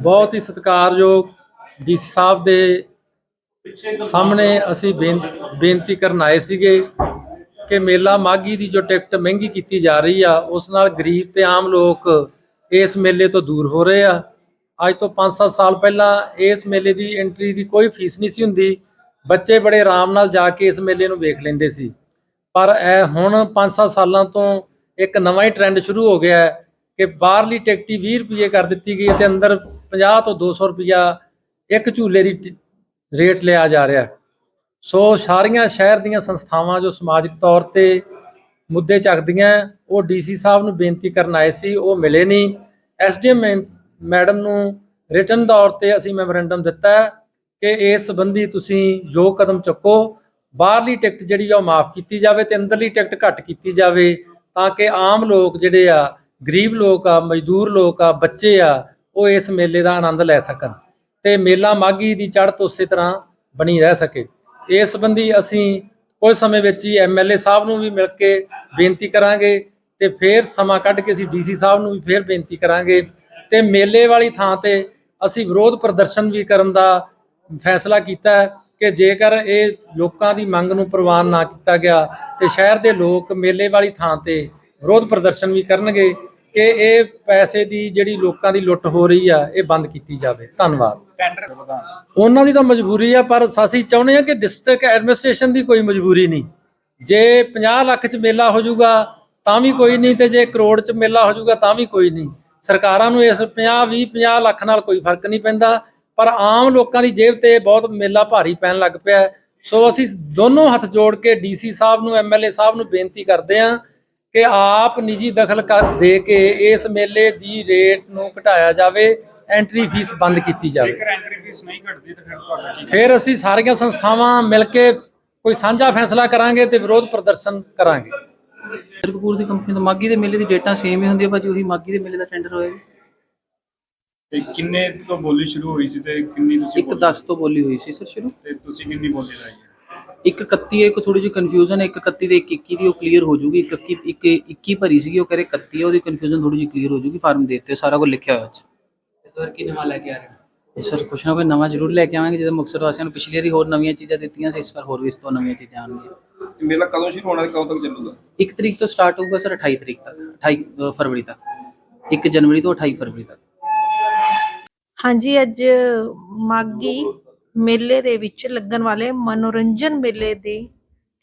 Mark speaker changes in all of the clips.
Speaker 1: ਬਹੁਤ ਹੀ ਸਤਿਕਾਰਯੋਗ ਡੀਸੀ ਸਾਹਿਬ ਦੇ ਸਾਹਮਣੇ ਅਸੀਂ ਬੇਨ- ਬੇਨਤੀ ਕਰਨ ਆਏ ਸੀਗੇ ਕਿ ਮੇਲਾ ਮਾਗੀ ਦੀ ਜੋ ਟਿਕਟ ਮਹਿੰਗੀ ਕੀਤੀ ਜਾ ਰਹੀ ਆ, ਉਸ ਨਾਲ ਗਰੀਬ ਤੇ ਆਮ ਲੋਕ ਇਸ ਮੇਲੇ ਤੋਂ ਦੂਰ ਹੋ ਰਹੇ ਆ। ਅੱਜ ਤੋਂ 5-7 ਸਾਲ ਪਹਿਲਾਂ ਇਸ ਮੇਲੇ ਦੀ ਐਂਟਰੀ ਦੀ ਕੋਈ ਫੀਸ ਨਹੀਂ ਸੀ ਹੁੰਦੀ। ਬੱਚੇ ਬੜੇ ਆਰਾਮ ਨਾਲ ਜਾ ਕੇ ਇਸ ਮੇਲੇ ਨੂੰ ਵੇਖ ਲੈਂਦੇ ਸੀ। ਪਰ ਇਹ ਹੁਣ 5-7 ਸਾਲਾਂ ਤੋਂ ਇੱਕ ਨਵਾਂ ਹੀ ਟ੍ਰੈਂਡ ਸ਼ੁਰੂ ਹੋ ਗਿਆ ਹੈ ਕਿ ਬਾਹਰਲੀ ਟਿਕਟ ਹੀ 20 ਰੁਪਏ ਕਰ ਦਿੱਤੀ ਗਈ ਹੈ ਤੇ ਅੰਦਰ 50 ਤੋਂ 200 ਰੁਪਇਆ ਇੱਕ ਝੂਲੇ ਦੀ ਰੇਟ ਲਿਆ ਜਾ ਰਿਹਾ। ਸੋ ਸਾਰੀਆਂ ਸ਼ਹਿਰ ਦੀਆਂ ਸੰਸਥਾਵਾਂ ਜੋ ਸਮਾਜਿਕ ਤੌਰ ਤੇ ਮੁੱਦੇ ਚੱਕਦੀਆਂ, ਉਹ ਡੀਸੀ ਸਾਹਿਬ ਨੂੰ ਬੇਨਤੀ ਕਰਨ ਆਏ ਸੀ, ਉਹ ਮਿਲੇ ਨਹੀਂ। ਐਸਡੀਐਮ ਮੈਡਮ ਨੂੰ ਰਿਟਨ ਤੌਰ ਤੇ ਅਸੀਂ ਮੈਮੋਰੈਂਡਮ ਦਿੱਤਾ ਕਿ ਇਸ ਸੰਬੰਧੀ ਤੁਸੀਂ ਜੋ ਕਦਮ ਚੁੱਕੋ, ਬਾਹਰਲੀ ਟਿਕਟ ਜਿਹੜੀ ਆ ਉਹ ਮਾਫ ਕੀਤੀ ਜਾਵੇ ਤੇ ਅੰਦਰਲੀ ਟਿਕਟ ਘੱਟ ਕੀਤੀ ਜਾਵੇ ਤਾਂ ਕਿ ਆਮ ਲੋਕ ਜਿਹੜੇ ਆ, ਗਰੀਬ ਲੋਕ ਆ, ਮਜ਼ਦੂਰ ਲੋਕ ਆ, ਬੱਚੇ ਆ ਉਹ ਇਸ ਮੇਲੇ ਦਾ ਆਨੰਦ ਲੈ ਸਕਣ ਤੇ ਮੇਲਾ ਮਾਗੀ ਦੀ ਚੜ੍ਹਤ ਉਸੇ ਤਰ੍ਹਾਂ ਬਣੀ ਰਹਿ ਸਕੇ। ਇਸ ਸੰਬੰਧੀ ਅਸੀਂ ਕੁਝ ਸਮੇਂ ਵਿੱਚ ਹੀ ਐਮਐਲਏ ਸਾਹਿਬ ਨੂੰ ਵੀ ਮਿਲ ਕੇ ਬੇਨਤੀ ਕਰਾਂਗੇ ਤੇ ਫਿਰ ਸਮਾਂ ਕੱਢ ਕੇ ਅਸੀਂ ਡੀਸੀ ਸਾਹਿਬ ਨੂੰ ਵੀ ਫਿਰ ਬੇਨਤੀ ਕਰਾਂਗੇ ਤੇ ਮੇਲੇ ਵਾਲੀ ਥਾਂ ਤੇ ਅਸੀਂ ਵਿਰੋਧ ਪ੍ਰਦਰਸ਼ਨ ਵੀ ਕਰਨ ਦਾ ਫੈਸਲਾ ਕੀਤਾ ਹੈ ਕਿ ਜੇਕਰ ਇਹ ਲੋਕਾਂ ਦੀ ਮੰਗ ਨੂੰ ਪ੍ਰਵਾਨ ਨਾ ਕੀਤਾ ਗਿਆ ਤੇ ਸ਼ਹਿਰ ਦੇ ਲੋਕ ਮੇਲੇ ਵਾਲੀ ਥਾਂ ਤੇ ਵਿਰੋਧ ਪ੍ਰਦਰਸ਼ਨ ਵੀ ਕਰਨਗੇ ਕਿ ਇਹ ਪੈਸੇ ਦੀ ਜਿਹੜੀ ਲੋਕਾਂ ਦੀ ਲੁੱਟ ਹੋ ਰਹੀ ਆ ਇਹ ਬੰਦ ਕੀਤੀ ਜਾਵੇ। ਧੰਨਵਾਦ।
Speaker 2: ਟੈਂਡਰ
Speaker 1: ਉਹਨਾਂ ਦੀ ਤਾਂ ਮਜਬੂਰੀ ਆ ਪਰ ਅਸੀਂ ਚਾਹੁੰਦੇ ਆ ਕਿ ਡਿਸਟ੍ਰਿਕਟ ਐਡਮਿਨਿਸਟ੍ਰੇਸ਼ਨ ਦੀ ਕੋਈ ਮਜਬੂਰੀ ਨਹੀਂ। ਜੇ 50 ਲੱਖ ਚ ਮੇਲਾ ਹੋ ਜਾਊਗਾ ਤਾਂ ਵੀ ਕੋਈ ਨਹੀਂ ਤੇ ਜੇ ਕਰੋੜ ਚ ਮੇਲਾ ਹੋ ਜਾਊਗਾ ਤਾਂ ਵੀ ਕੋਈ ਨਹੀਂ। ਸਰਕਾਰਾਂ ਨੂੰ ਇਸ 50 20 50 ਲੱਖ ਨਾਲ ਕੋਈ ਫ਼ਰਕ ਨਹੀਂ ਪੈਂਦਾ ਪਰ ਆਮ ਲੋਕਾਂ ਦੀ ਜੇਬ ਤੇ ਬਹੁਤ ਮੇਲਾ ਭਾਰੀ ਪੈਣ ਲੱਗ ਪਿਆ। ਸੋ ਅਸੀਂ ਦੋਨੋਂ ਹੱਥ ਜੋੜ ਕੇ ਡੀਸੀ ਸਾਹਿਬ ਨੂੰ ਐਮਐਲਏ ਸਾਹਿਬ ਨੂੰ ਬੇਨਤੀ ਕਰਦੇ ਹਾਂ ਕਿ ਆਪ ਨਿੱਜੀ ਦਖਲ ਕਰ ਦੇ ਕੇ ਇਸ ਮੇਲੇ ਦੀ ਰੇਟ ਨੂੰ ਘਟਾਇਆ ਜਾਵੇ ਐਂਟਰੀ ਫੀਸ ਬੰਦ ਕੀਤੀ ਜਾਵੇ।
Speaker 2: ਜੇਕਰ ਐਂਟਰੀ ਫੀਸ ਨਹੀਂ ਘਟਦੀ ਤਾਂ ਫਿਰ ਤੁਹਾਡਾ ਕੀ
Speaker 1: ਫਿਰ ਅਸੀਂ ਸਾਰੀਆਂ ਸੰਸਥਾਵਾਂ ਮਿਲ ਕੇ ਕੋਈ ਸਾਂਝਾ ਫੈਸਲਾ ਕਰਾਂਗੇ ਤੇ ਵਿਰੋਧ ਪ੍ਰਦਰਸ਼ਨ ਕਰਾਂਗੇ।
Speaker 3: ਸਰ ਕਪੂਰ ਦੀ ਕੰਪਨੀ ਤੋਂ ਮਾਗੀ ਦੇ ਮੇਲੇ ਦੀ ਡੇਟਾ ਸੇਮ ਹੀ ਹੁੰਦੀ ਹੈ ਭਾਜੀ ਉਹੀ ਮਾਗੀ ਦੇ ਮੇਲੇ ਦਾ ਟੈਂਡਰ ਹੋਏਗਾ
Speaker 2: ਤੇ ਕਿੰਨੇ ਤੋਂ ਬੋਲੀ ਸ਼ੁਰੂ ਹੋਈ ਸੀ ਤੇ ਕਿੰਨੀ ਤੁਸੀਂ
Speaker 3: ਇੱਕ
Speaker 2: ਬੋਲੀ?
Speaker 3: 10 ਤੋਂ ਬੋਲੀ ਹੋਈ ਸੀ ਸਰ ਸ਼ੁਰੂ।
Speaker 2: ਤੇ ਤੁਸੀਂ ਕਿੰਨੀ ਬੋਲੀ ਲਾਈ ਹੈ?
Speaker 3: ਇੱਕ 31 ਹੈ ਇੱਕ ਥੋੜੀ ਜਿਹੀ ਕਨਫਿਊਜ਼ਨ ਹੈ ਇੱਕ 31 ਦੇ ਇੱਕ 21 ਦੀ ਉਹ ਕਲੀਅਰ ਹੋ ਜੂਗੀ ਇੱਕ 21 ਇੱਕ 21 ਭਰੀ ਸੀਗੀ ਉਹ ਕਰੇ 31 ਹੈ ਉਹਦੀ ਕਨਫਿਊਜ਼ਨ ਥੋੜੀ ਜਿਹੀ ਕਲੀਅਰ ਹੋ ਜੂਗੀ ਫਾਰਮ ਦੇ ਦਿੱਤੇ ਸਾਰਾ ਕੁਝ ਲਿਖਿਆ ਹੋਇਆ ਹੈ
Speaker 4: ਇਸ ਵਾਰ ਕੀ ਨਵਾਂ ਲੈ ਕੇ ਆ ਰਹੇ ਹੋ?
Speaker 3: ਇਸ ਵਾਰ ਕੁਛ ਨਾ ਕੋਈ ਨਵਾਂ ਜ਼ਰੂਰ ਲੈ ਕੇ ਆਵਾਂਗੇ ਜਿਵੇਂ ਮੁਕਤਸਰ ਵਾਸੀਆਂ ਨੂੰ ਪਿਛਲੀ ਵਾਰੀ ਹੋਰ ਨਵੀਆਂ ਚੀਜ਼ਾਂ ਦਿੱਤੀਆਂ ਸੀ ਇਸ ਵਾਰ ਹੋਰ ਵੀ ਇਸ ਤੋਂ ਨਵੀਆਂ ਚੀਜ਼ਾਂ ਆਉਣਗੀਆਂ।
Speaker 2: ਇਹ ਮੇਲਾ ਕਦੋਂ ਸ਼ੁਰੂ ਹੋਣਾ ਤੇ ਕਦੋਂ ਤੱਕ ਚੱਲੂਗਾ?
Speaker 3: 1 ਤਰੀਕ ਤੋਂ ਸਟਾਰਟ ਹੋਊਗਾ ਸਰ 28 ਤਰੀਕ ਤੱਕ 28 ਫਰਵਰੀ ਤੱਕ। 1 ਜਨਵਰੀ ਤੋਂ 28 ਫਰਵਰੀ ਤੱਕ।
Speaker 5: ਹਾਂਜੀ ਅੱਜ ਮਾਗੀ ਮੇਲੇ ਦੇ ਵਿੱਚ ਲੱਗਣ ਵਾਲੇ ਮਨੋਰੰਜਨ ਮੇਲੇ ਦੇ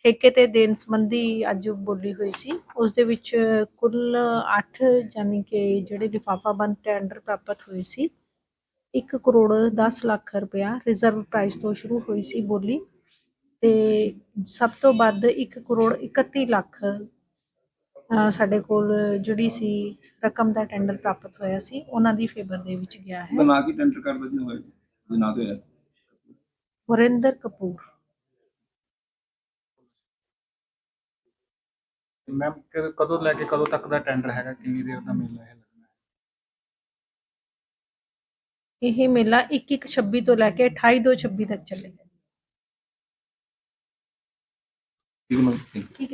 Speaker 5: ਠੇਕੇ ਤੇ ਦੇਣ ਸੰਬੰਧੀ ਅੱਜ ਬੋਲੀ ਹੋਈ ਸੀ। ਉਸ ਦੇ ਵਿੱਚ ਕੁੱਲ 8 ਯਾਨੀ ਕਿ ਜਿਹੜੇ ਲਿਫਾਫਾ ਬੰਦ ਟੈਂਡਰ ਪ੍ਰਾਪਤ ਹੋਏ ਸੀ 1 ਕਰੋੜ 10 ਲੱਖ ਰੁਪਇਆ ਰਿਜ਼ਰਵ ਪ੍ਰਾਈਸ ਤੋਂ ਸ਼ੁਰੂ ਹੋਈ ਸੀ ਬੋਲੀ ਤੇ ਸਭ ਤੋਂ ਵੱਧ 1 ਕਰੋੜ 31 ਲੱਖ ਸਾਡੇ ਕੋਲ ਜਿਹੜੀ ਸੀ ਰਕਮ ਦਾ ਟੈਂਡਰ ਪ੍ਰਾਪਤ ਹੋਇਆ ਸੀ, ਉਹਨਾਂ ਦੀ ਫੇਵਰ ਦੇ ਵਿੱਚ ਗਿਆ ਹੈ।
Speaker 2: ਤਾਂ ਨਾ ਕੀ ਟੈਂਡਰ ਕਰਦਾ ਜੀ ਹੋਇਆ ਜੀ ਨਾ ਤੇ ਹੋਇਆ।
Speaker 5: ਵਰਿੰਦਰ ਕਪੂਰ
Speaker 6: ਮੈਮ ਕਿ- ਕਦੋਂ ਲੈ ਕੇ ਕਦੋਂ ਤੱਕ ਦਾ ਟੈਂਡਰ ਹੈਗਾ? ਕਿੰਨੀ ਦੇਰ ਦਾ ਮੇਲਾ ਹੈ? ਲੱਗਣਾ ਹੈ
Speaker 5: ਇਹ ਮੇਲਾ 2126 ਤੋਂ ਲੈ ਕੇ 2826 ਤੱਕ ਚੱਲੇਗਾ।
Speaker 2: ਠੀਕ ਹੈ
Speaker 5: ਠੀਕ ਹੈ।